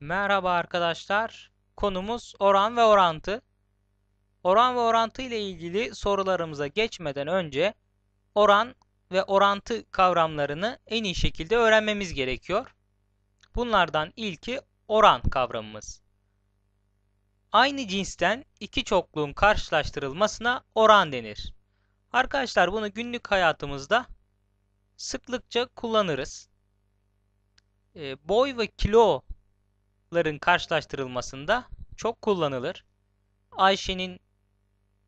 Merhaba arkadaşlar. Konumuz oran ve orantı. Oran ve orantı ile ilgili sorularımıza geçmeden önce oran ve orantı kavramlarını en iyi şekilde öğrenmemiz gerekiyor. Bunlardan ilki oran kavramımız. Aynı cinsten iki çokluğun karşılaştırılmasına oran denir. Arkadaşlar bunu günlük hayatımızda sıklıkça kullanırız. E, boy ve kiloların karşılaştırılmasında çok kullanılır. Ayşe'nin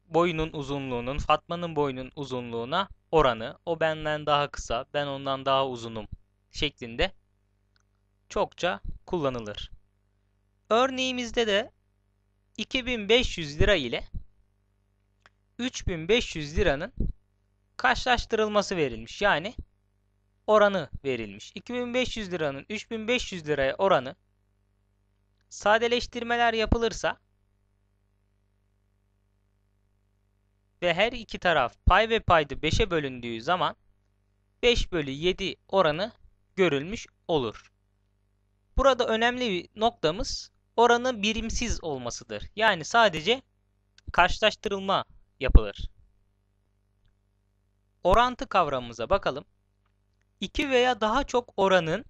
boyunun uzunluğunun Fatma'nın boyunun uzunluğuna oranı o benden daha kısa, ben ondan daha uzunum şeklinde çokça kullanılır. Örneğimizde de 2500 lira ile 3500 liranın karşılaştırılması verilmiş. Yani oranı verilmiş. 2500 liranın 3500 liraya oranı sadeleştirmeler yapılırsa ve her iki taraf pay ve payda 5'e bölündüğü zaman 5 bölü 7 oranı görülmüş olur. Burada önemli bir noktamız oranın birimsiz olmasıdır. Yani sadece karşılaştırılma yapılır. Orantı kavramımıza bakalım. İki veya daha çok oranın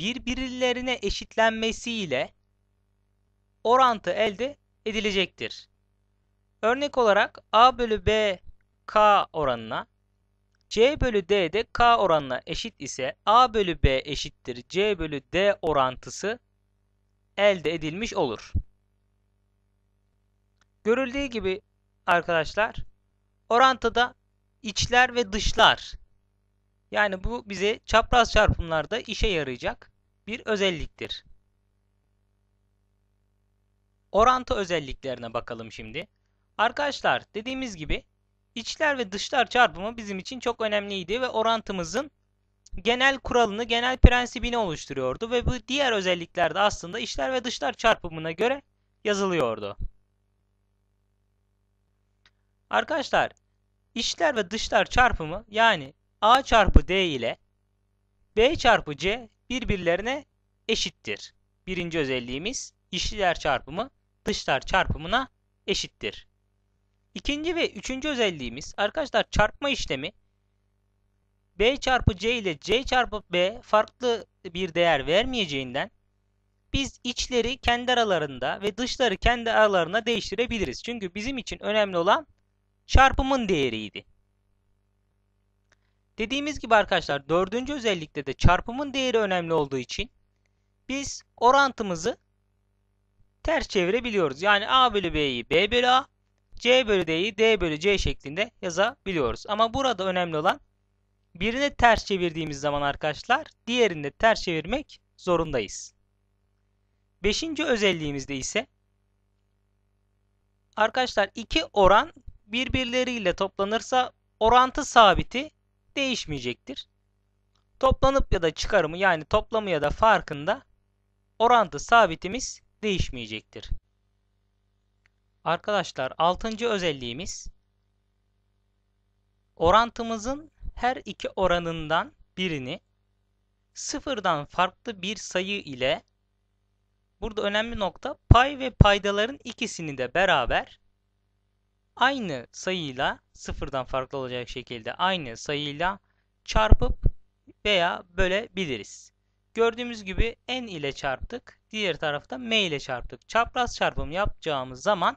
birbirlerine eşitlenmesiyle orantı elde edilecektir. Örnek olarak A bölü B K oranına C bölü D de K oranına eşit ise A bölü B eşittir C bölü D orantısı elde edilmiş olur. Görüldüğü gibi arkadaşlar orantıda içler ve dışlar yani bu bize çapraz çarpımlarda işe yarayacak bir özelliktir. Orantı özelliklerine bakalım şimdi. Arkadaşlar dediğimiz gibi içler ve dışlar çarpımı bizim için çok önemliydi ve orantımızın genel kuralını, genel prensibini oluşturuyordu ve bu diğer özellikler de aslında içler ve dışlar çarpımına göre yazılıyordu. Arkadaşlar içler ve dışlar çarpımı yani A çarpı D ile B çarpı C birbirlerine eşittir. Birinci özelliğimiz içler çarpımı dışlar çarpımına eşittir. İkinci ve üçüncü özelliğimiz arkadaşlar çarpma işlemi B çarpı C ile C çarpı B farklı bir değer vermeyeceğinden biz içleri kendi aralarında ve dışları kendi aralarına değiştirebiliriz. Çünkü bizim için önemli olan çarpımın değeriydi. Dediğimiz gibi arkadaşlar dördüncü özellikte de çarpımın değeri önemli olduğu için biz orantımızı ters çevirebiliyoruz. Yani A bölü B'yi B bölü A, C bölü D'yi D bölü C şeklinde yazabiliyoruz. Ama burada önemli olan birini ters çevirdiğimiz zaman arkadaşlar diğerini de ters çevirmek zorundayız. Beşinci özelliğimizde ise arkadaşlar iki oran birbirleriyle toplanırsa orantı sabiti değişmeyecektir. Toplanıp ya da çıkarımı yani toplamı ya da farkında orantı sabitimiz değişmeyecektir. Arkadaşlar 6. özelliğimiz orantımızın her iki oranından birini sıfırdan farklı bir sayı ile burada önemli nokta pay ve paydaların ikisini de beraber aynı sayıyla sıfırdan farklı olacak şekilde aynı sayıyla çarpıp veya bölebiliriz. Gördüğümüz gibi n ile çarptık. Diğer tarafta m ile çarptık. Çapraz çarpım yapacağımız zaman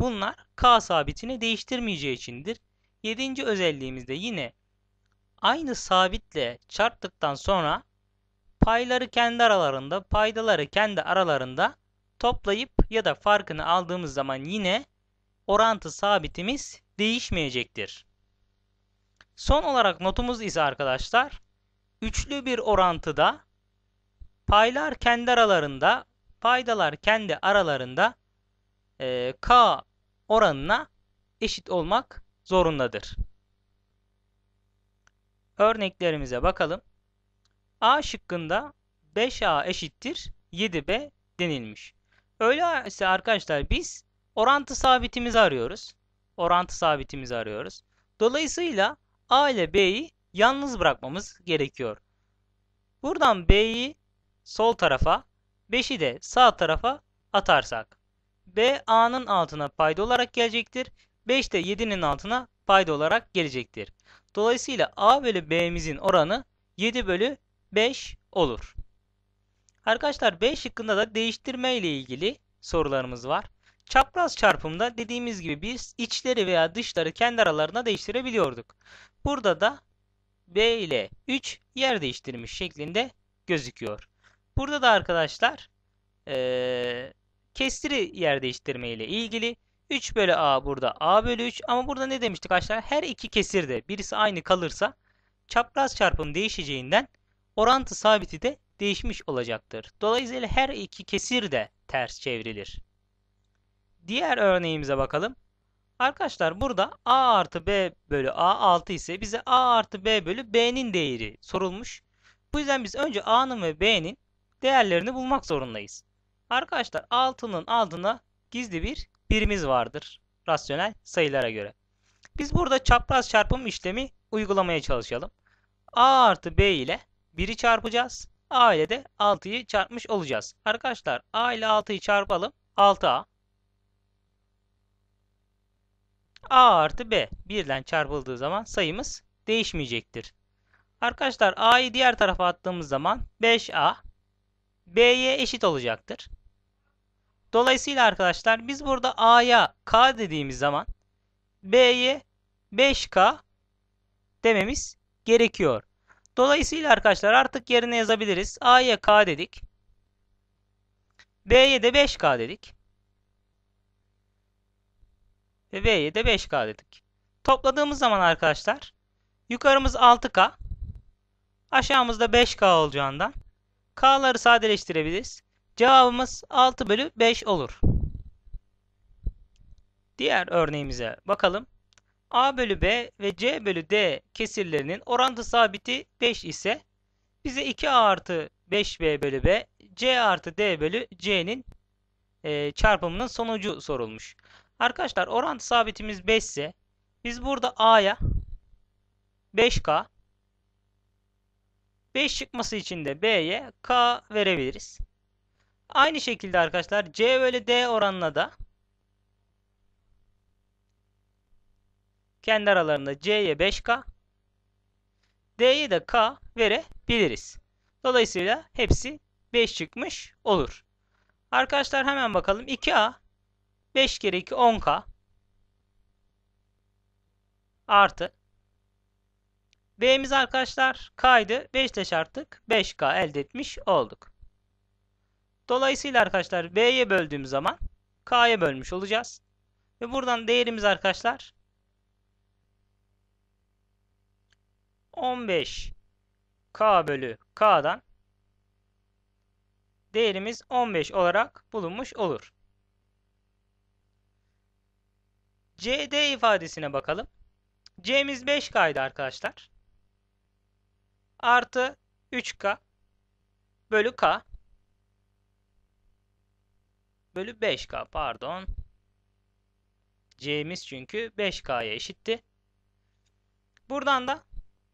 bunlar k sabitini değiştirmeyeceği içindir. Yedinci özelliğimiz de yine aynı sabitle çarptıktan sonra payları kendi aralarında, paydaları kendi aralarında toplayıp ya da farkını aldığımız zaman yine orantı sabitimiz değişmeyecektir. Son olarak notumuz ise arkadaşlar üçlü bir orantıda paylar kendi aralarında paydalar kendi aralarında e, k oranına eşit olmak zorundadır. Örneklerimize bakalım. A şıkkında 5A eşittir 7B denilmiş. Öyleyse arkadaşlar biz orantı sabitimizi arıyoruz. Orantı sabitimizi arıyoruz. Dolayısıyla A ile B'yi yalnız bırakmamız gerekiyor. Buradan B'yi sol tarafa, 5'i de sağ tarafa atarsak B A'nın altına payda olarak gelecektir. 5 de 7'nin altına payda olarak gelecektir. Dolayısıyla A bölü B'mizin oranı 7 bölü 5 olur. Arkadaşlar B şıkkında da değiştirme ile ilgili sorularımız var. Çapraz çarpımda dediğimiz gibi biz içleri veya dışları kendi aralarına değiştirebiliyorduk. Burada da B ile 3 yer değiştirmiş şeklinde gözüküyor. Burada da arkadaşlar ee, kestiri yer değiştirme ile ilgili 3 bölü A burada A bölü 3 ama burada ne demiştik arkadaşlar? Her iki kesirde birisi aynı kalırsa çapraz çarpım değişeceğinden orantı sabiti de değişmiş olacaktır. Dolayısıyla her iki kesir de ters çevrilir. Diğer örneğimize bakalım. Arkadaşlar burada A artı B bölü A 6 ise bize A artı B bölü B'nin değeri sorulmuş. Bu yüzden biz önce A'nın ve B'nin değerlerini bulmak zorundayız. Arkadaşlar 6'nın altında gizli bir birimiz vardır. Rasyonel sayılara göre. Biz burada çapraz çarpım işlemi uygulamaya çalışalım. A artı B ile 1'i çarpacağız. A ile de 6'yı çarpmış olacağız. Arkadaşlar A ile 6'yı çarpalım. 6A. A artı B. Birden çarpıldığı zaman sayımız değişmeyecektir. Arkadaşlar A'yı diğer tarafa attığımız zaman 5A B'ye eşit olacaktır. Dolayısıyla arkadaşlar biz burada A'ya K dediğimiz zaman B'ye 5K dememiz gerekiyor. Dolayısıyla arkadaşlar artık yerine yazabiliriz. A'ya K dedik. B'ye de 5K dedik. Ve B'ye de 5K dedik. Topladığımız zaman arkadaşlar yukarımız 6K. Aşağımızda 5K olacağından K'ları sadeleştirebiliriz. Cevabımız 6 bölü 5 olur. Diğer örneğimize bakalım. A bölü B ve C bölü D kesirlerinin orantı sabiti 5 ise bize 2A artı 5B bölü B, C artı D bölü C'nin e, çarpımının sonucu sorulmuş. Arkadaşlar orantı sabitimiz 5 ise biz burada A'ya 5K 5 çıkması için de B'ye K verebiliriz. Aynı şekilde arkadaşlar C bölü D oranına da kendi aralarında C'ye 5K D'ye de K verebiliriz. Dolayısıyla hepsi 5 çıkmış olur. Arkadaşlar hemen bakalım. 2A 5 kere 2 10K artı B'miz arkadaşlar K'ydı. 5 ile çarptık. 5K elde etmiş olduk. Dolayısıyla arkadaşlar B'ye böldüğüm zaman K'ya bölmüş olacağız. Ve buradan değerimiz arkadaşlar 15 K bölü K'dan değerimiz 15 olarak bulunmuş olur. CD ifadesine bakalım. C'miz 5K'ydı arkadaşlar. Artı 3K bölü K bölü 5K pardon. C'miz çünkü 5K'ya eşitti. Buradan da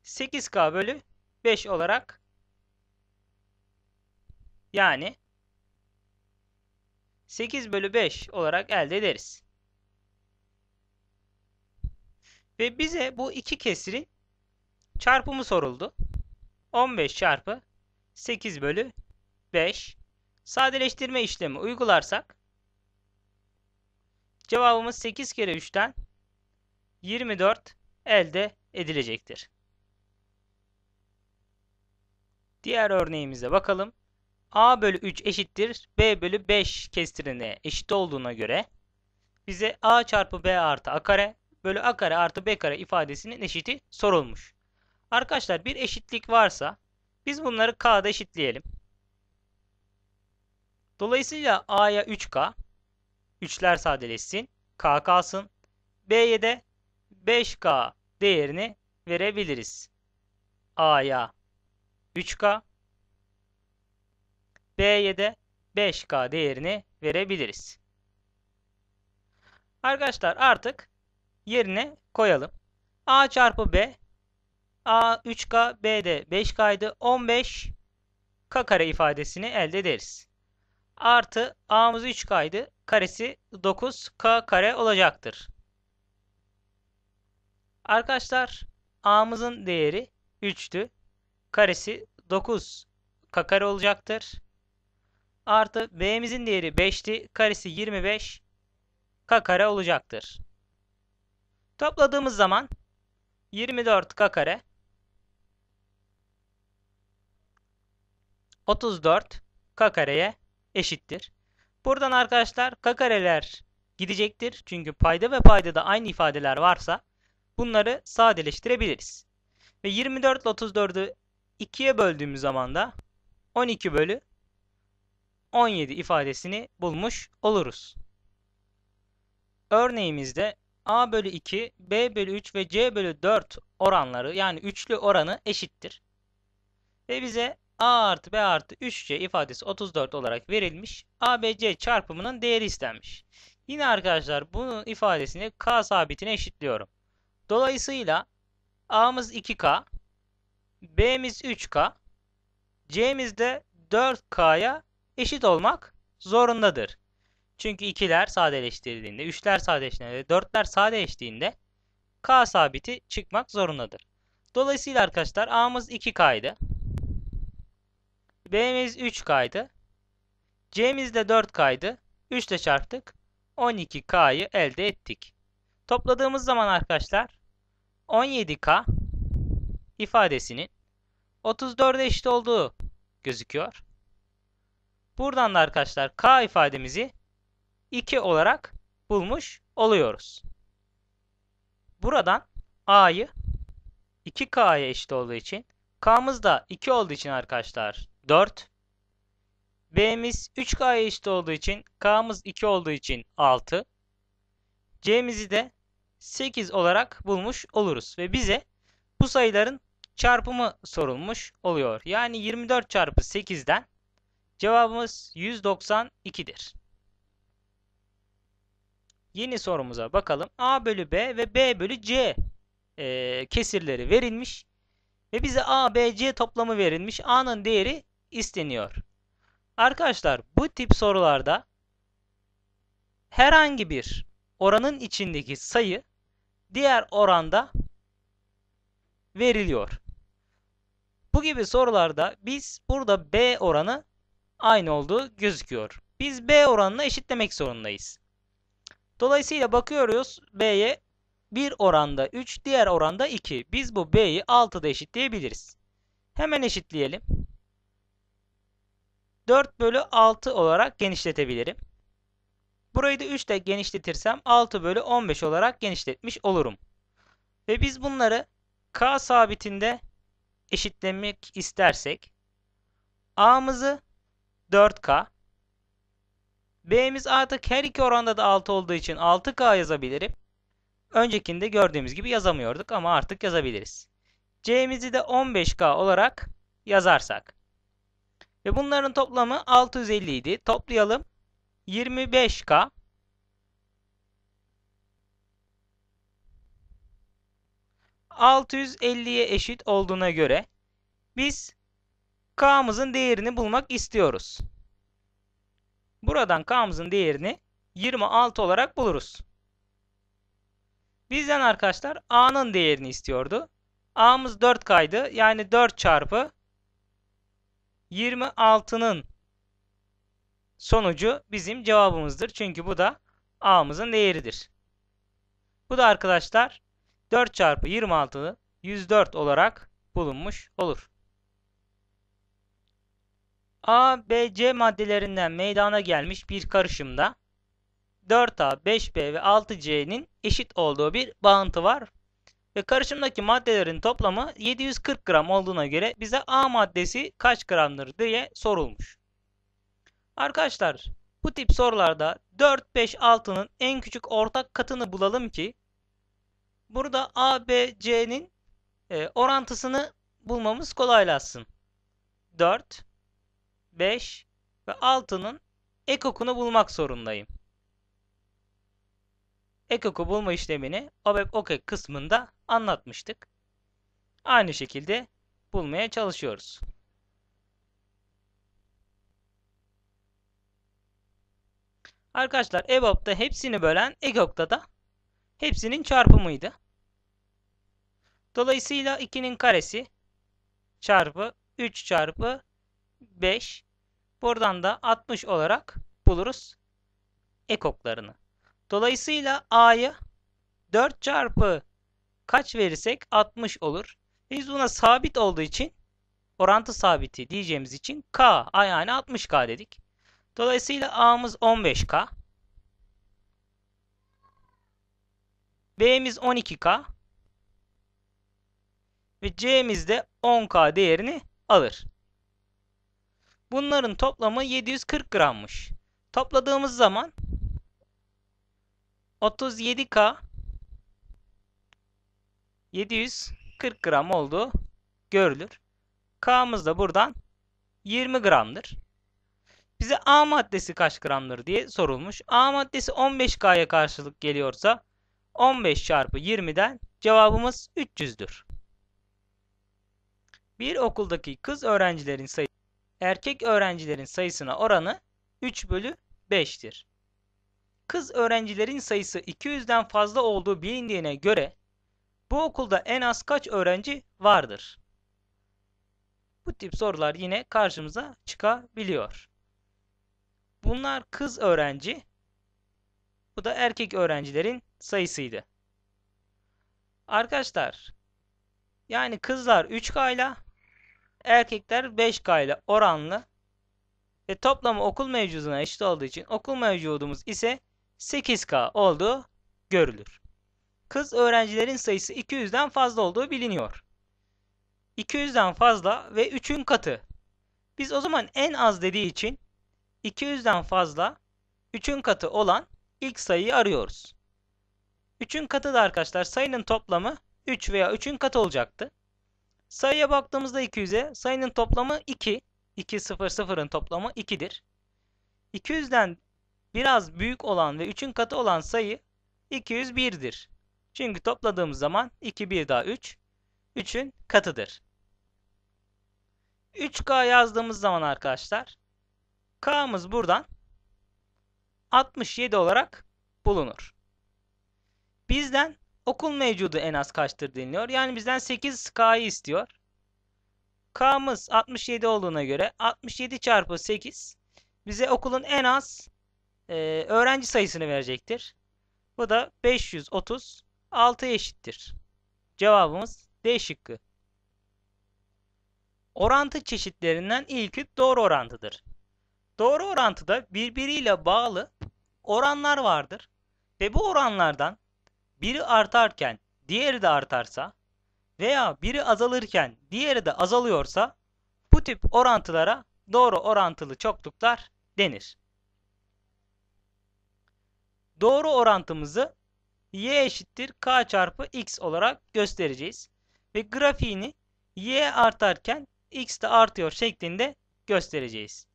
8K bölü 5 olarak yani 8 bölü 5 olarak elde ederiz. Ve bize bu iki kesirin çarpımı soruldu. 15 çarpı 8 bölü 5 sadeleştirme işlemi uygularsak cevabımız 8 kere 3'ten 24 elde edilecektir. Diğer örneğimize bakalım. A bölü 3 eşittir B bölü 5 kestirine eşit olduğuna göre bize A çarpı B artı A kare bölü A kare artı B kare ifadesinin eşiti sorulmuş. Arkadaşlar bir eşitlik varsa biz bunları K'da eşitleyelim. Dolayısıyla A'ya 3K 3'ler sadeleşsin. K kalsın. B'ye de 5K değerini verebiliriz. A'ya 3K B'ye de 5K değerini verebiliriz. Arkadaşlar artık yerine koyalım. A çarpı B A 3K, B de 5K'ydı. 15 K kare ifadesini elde ederiz. Artı a'mız 3k'ydı. Karesi 9k kare olacaktır. Arkadaşlar a'mızın değeri 3'tü. Karesi 9 k kare olacaktır. Artı b'mizin değeri 5'ti. Karesi 25 k kare olacaktır. Topladığımız zaman 24 k kare 34 k kareye eşittir. Buradan arkadaşlar k kareler gidecektir. Çünkü payda ve payda da aynı ifadeler varsa bunları sadeleştirebiliriz. Ve 24 ile 34'ü 2'ye böldüğümüz zaman da 12 bölü 17 ifadesini bulmuş oluruz. Örneğimizde a bölü 2, b bölü 3 ve c bölü 4 oranları yani üçlü oranı eşittir. Ve bize a artı b artı 3c ifadesi 34 olarak verilmiş. a, b, c çarpımının değeri istenmiş. Yine arkadaşlar bunun ifadesini k sabitine eşitliyorum. Dolayısıyla a'mız 2k, b'miz 3k, c'miz de 4k'ya eşit olmak zorundadır. Çünkü ikiler sadeleştirildiğinde, üçler sadeleştiğinde, dörtler sadeleştiğinde k sabiti çıkmak zorundadır. Dolayısıyla arkadaşlar a'mız 2k'ydı. B'miz 3k'ydı. C'miz de 4k'ydı. 3 ile çarptık. 12k'yı elde ettik. Topladığımız zaman arkadaşlar 17k ifadesinin 34'e eşit olduğu gözüküyor. Buradan da arkadaşlar k ifademizi 2 olarak bulmuş oluyoruz. Buradan a'yı 2k'ya eşit olduğu için k'mız da 2 olduğu için arkadaşlar 4. B'miz 3K'ya eşit olduğu için K'mız 2 olduğu için 6. C'mizi de 8 olarak bulmuş oluruz. Ve bize bu sayıların çarpımı sorulmuş oluyor. Yani 24 çarpı 8'den cevabımız 192'dir. Yeni sorumuza bakalım. A bölü B ve B bölü C e, kesirleri verilmiş. Ve bize A, B, C toplamı verilmiş. A'nın değeri isteniyor. Arkadaşlar bu tip sorularda herhangi bir oranın içindeki sayı diğer oranda veriliyor. Bu gibi sorularda biz burada B oranı aynı olduğu gözüküyor. Biz B oranını eşitlemek zorundayız. Dolayısıyla bakıyoruz B'ye bir oranda 3, diğer oranda 2. Biz bu B'yi 6'da eşitleyebiliriz. Hemen eşitleyelim. 4 bölü 6 olarak genişletebilirim. Burayı da 3 ile genişletirsem 6 bölü 15 olarak genişletmiş olurum. Ve biz bunları k sabitinde eşitlemek istersek a'mızı 4k b'miz artık her iki oranda da 6 olduğu için 6k yazabilirim. Öncekinde gördüğümüz gibi yazamıyorduk ama artık yazabiliriz. c'mizi de 15k olarak yazarsak ve bunların toplamı 650 idi. Toplayalım. 25K ...650'ye eşit olduğuna göre... ...biz... ...K'mızın değerini bulmak istiyoruz. Buradan K'mızın değerini... ...26 olarak buluruz. Bizden arkadaşlar A'nın değerini istiyordu. A'mız 4K'ydı. Yani 4 çarpı 26'nın sonucu bizim cevabımızdır. Çünkü bu da A'mızın değeridir. Bu da arkadaşlar 4 çarpı 26 104 olarak bulunmuş olur. A, B, C maddelerinden meydana gelmiş bir karışımda 4A, 5B ve 6C'nin eşit olduğu bir bağıntı var. Ve karışımdaki maddelerin toplamı 740 gram olduğuna göre bize A maddesi kaç gramdır diye sorulmuş. Arkadaşlar bu tip sorularda 4, 5, 6'nın en küçük ortak katını bulalım ki burada A, B, C'nin e, orantısını bulmamız kolaylaşsın. 4, 5 ve 6'nın ekokunu bulmak zorundayım ekoku bulma işlemini OBEP OK kısmında anlatmıştık. Aynı şekilde bulmaya çalışıyoruz. Arkadaşlar EBOB'da hepsini bölen EGOG'da da hepsinin çarpımıydı. Dolayısıyla 2'nin karesi çarpı 3 çarpı 5 buradan da 60 olarak buluruz ekoklarını. Dolayısıyla A'yı 4 çarpı kaç verirsek 60 olur. Biz buna sabit olduğu için orantı sabiti diyeceğimiz için K yani 60K dedik. Dolayısıyla A'mız 15K. B'miz 12K. Ve C'miz de 10K değerini alır. Bunların toplamı 740 grammış. Topladığımız zaman 37K 740 gram olduğu görülür. K'mız da buradan 20 gramdır. Bize A maddesi kaç gramdır diye sorulmuş. A maddesi 15K'ya karşılık geliyorsa 15 çarpı 20'den cevabımız 300'dür. Bir okuldaki kız öğrencilerin sayısı erkek öğrencilerin sayısına oranı 3 bölü 5'tir. Kız öğrencilerin sayısı 200'den fazla olduğu bilindiğine göre bu okulda en az kaç öğrenci vardır? Bu tip sorular yine karşımıza çıkabiliyor. Bunlar kız öğrenci, bu da erkek öğrencilerin sayısıydı. Arkadaşlar, yani kızlar 3K ile erkekler 5K ile oranlı ve toplamı okul mevcuduna eşit olduğu için okul mevcudumuz ise 8K olduğu görülür. Kız öğrencilerin sayısı 200'den fazla olduğu biliniyor. 200'den fazla ve 3'ün katı. Biz o zaman en az dediği için 200'den fazla 3'ün katı olan ilk sayıyı arıyoruz. 3'ün katı da arkadaşlar sayının toplamı 3 veya 3'ün katı olacaktı. Sayıya baktığımızda 200'e sayının toplamı 2. 2 0 0'ın toplamı 2'dir. 200'den biraz büyük olan ve 3'ün katı olan sayı 201'dir. Çünkü topladığımız zaman 2 1 daha 3 3'ün katıdır. 3K yazdığımız zaman arkadaşlar K'mız buradan 67 olarak bulunur. Bizden okul mevcudu en az kaçtır deniliyor. Yani bizden 8K'yı istiyor. K'mız 67 olduğuna göre 67 çarpı 8 bize okulun en az e, öğrenci sayısını verecektir. Bu da 536 eşittir. Cevabımız D şıkkı. Orantı çeşitlerinden ilki doğru orantıdır. Doğru orantıda birbiriyle bağlı oranlar vardır ve bu oranlardan biri artarken diğeri de artarsa veya biri azalırken diğeri de azalıyorsa bu tip orantılara doğru orantılı çokluklar denir. Doğru orantımızı y eşittir k çarpı x olarak göstereceğiz. Ve grafiğini y artarken x de artıyor şeklinde göstereceğiz.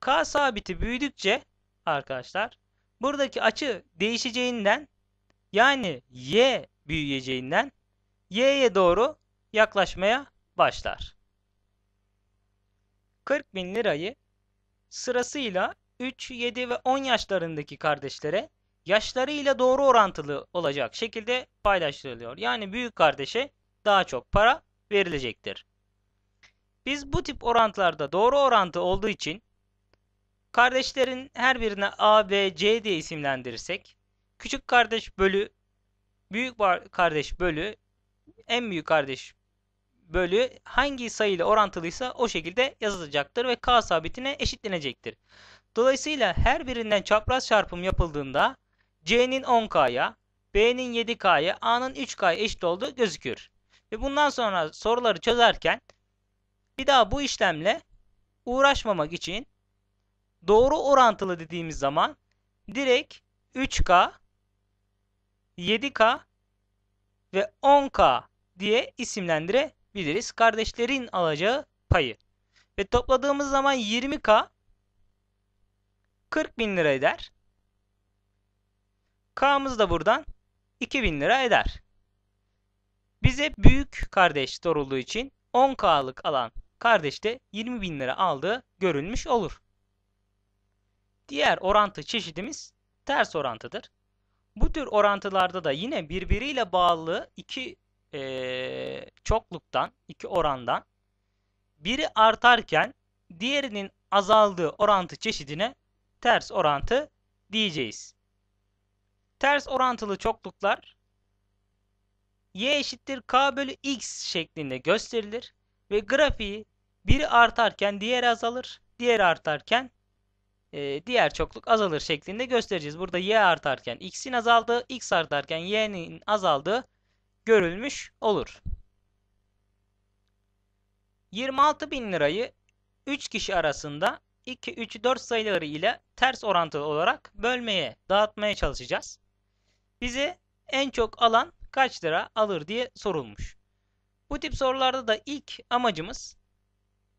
K sabiti büyüdükçe arkadaşlar buradaki açı değişeceğinden yani y büyüyeceğinden y'ye doğru yaklaşmaya başlar. 40 bin lirayı sırasıyla 3, 7 ve 10 yaşlarındaki kardeşlere yaşlarıyla doğru orantılı olacak şekilde paylaştırılıyor. Yani büyük kardeşe daha çok para verilecektir. Biz bu tip orantılarda doğru orantı olduğu için kardeşlerin her birine A, B, C diye isimlendirirsek küçük kardeş bölü büyük kardeş bölü en büyük kardeş bölü hangi sayıyla orantılıysa o şekilde yazılacaktır ve K sabitine eşitlenecektir. Dolayısıyla her birinden çapraz çarpım yapıldığında C'nin 10K'ya, B'nin 7K'ya, A'nın 3K'ya eşit olduğu gözükür. Ve bundan sonra soruları çözerken bir daha bu işlemle uğraşmamak için doğru orantılı dediğimiz zaman direkt 3K, 7K ve 10K diye isimlendirebiliriz. Kardeşlerin alacağı payı. Ve topladığımız zaman 20K 40 bin lira eder. K'mız da buradan 2000 lira eder. Bize büyük kardeş sorulduğu için 10K'lık alan kardeş de 20 bin lira aldığı görülmüş olur. Diğer orantı çeşidimiz ters orantıdır. Bu tür orantılarda da yine birbiriyle bağlı iki e, çokluktan, iki orandan biri artarken diğerinin azaldığı orantı çeşidine ters orantı diyeceğiz. Ters orantılı çokluklar y eşittir k bölü x şeklinde gösterilir ve grafiği biri artarken diğeri azalır, diğeri artarken e, diğer çokluk azalır şeklinde göstereceğiz. Burada y artarken x'in azaldığı, x artarken y'nin azaldığı görülmüş olur. 26 bin lirayı 3 kişi arasında 2, 3, 4 sayıları ile ters orantılı olarak bölmeye, dağıtmaya çalışacağız. Bize en çok alan kaç lira alır diye sorulmuş. Bu tip sorularda da ilk amacımız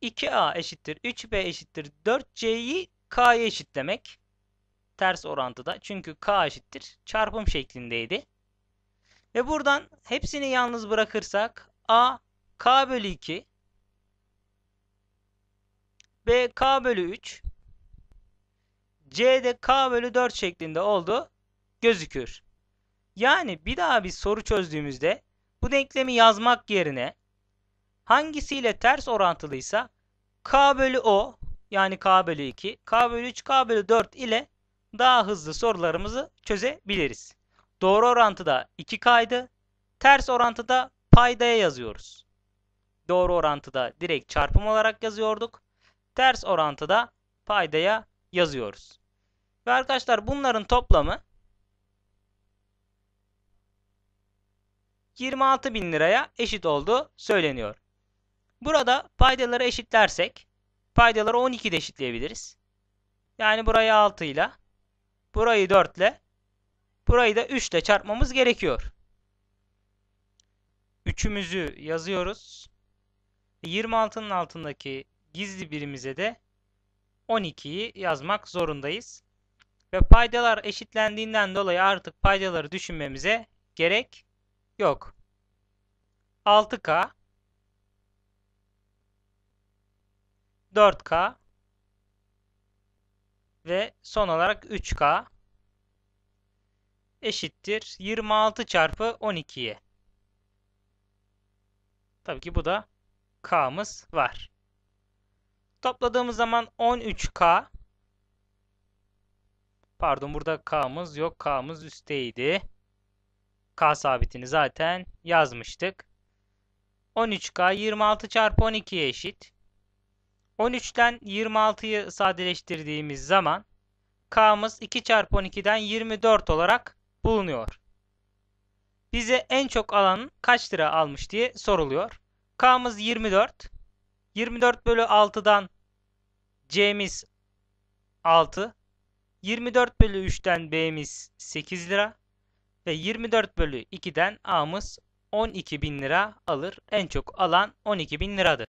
2a eşittir 3b eşittir 4c'yi k'ya eşitlemek. Ters orantıda. Çünkü k eşittir çarpım şeklindeydi. Ve buradan hepsini yalnız bırakırsak a k bölü 2 b k bölü 3 c de k bölü 4 şeklinde oldu gözükür. Yani bir daha bir soru çözdüğümüzde bu denklemi yazmak yerine hangisiyle ters orantılıysa k bölü o yani k bölü 2, k bölü 3, k bölü 4 ile daha hızlı sorularımızı çözebiliriz. Doğru orantıda 2k'ydı. Ters orantıda paydaya yazıyoruz. Doğru orantıda direkt çarpım olarak yazıyorduk. Ters orantıda paydaya yazıyoruz. Ve arkadaşlar bunların toplamı 26 bin liraya eşit olduğu söyleniyor. Burada paydaları eşitlersek paydaları 12 ile eşitleyebiliriz. Yani burayı 6 ile burayı 4 ile burayı da 3 ile çarpmamız gerekiyor. 3'ümüzü yazıyoruz. 26'nın altındaki gizli birimize de 12'yi yazmak zorundayız. Ve paydalar eşitlendiğinden dolayı artık paydaları düşünmemize gerek yok. 6K 4K ve son olarak 3K eşittir 26 çarpı 12'ye. Tabii ki bu da K'mız var. Topladığımız zaman 13K pardon burada K'mız yok. K'mız üstteydi. K sabitini zaten yazmıştık. 13K 26 çarpı 12'ye eşit. 13'ten 26'yı sadeleştirdiğimiz zaman K'mız 2 çarpı 12'den 24 olarak bulunuyor. Bize en çok alan kaç lira almış diye soruluyor. K'mız 24. 24 bölü 6'dan C'miz 6. 24 bölü 3'ten B'miz 8 lira. Ve 24 bölü 2'den A'mız 12 bin lira alır. En çok alan 12 bin liradır.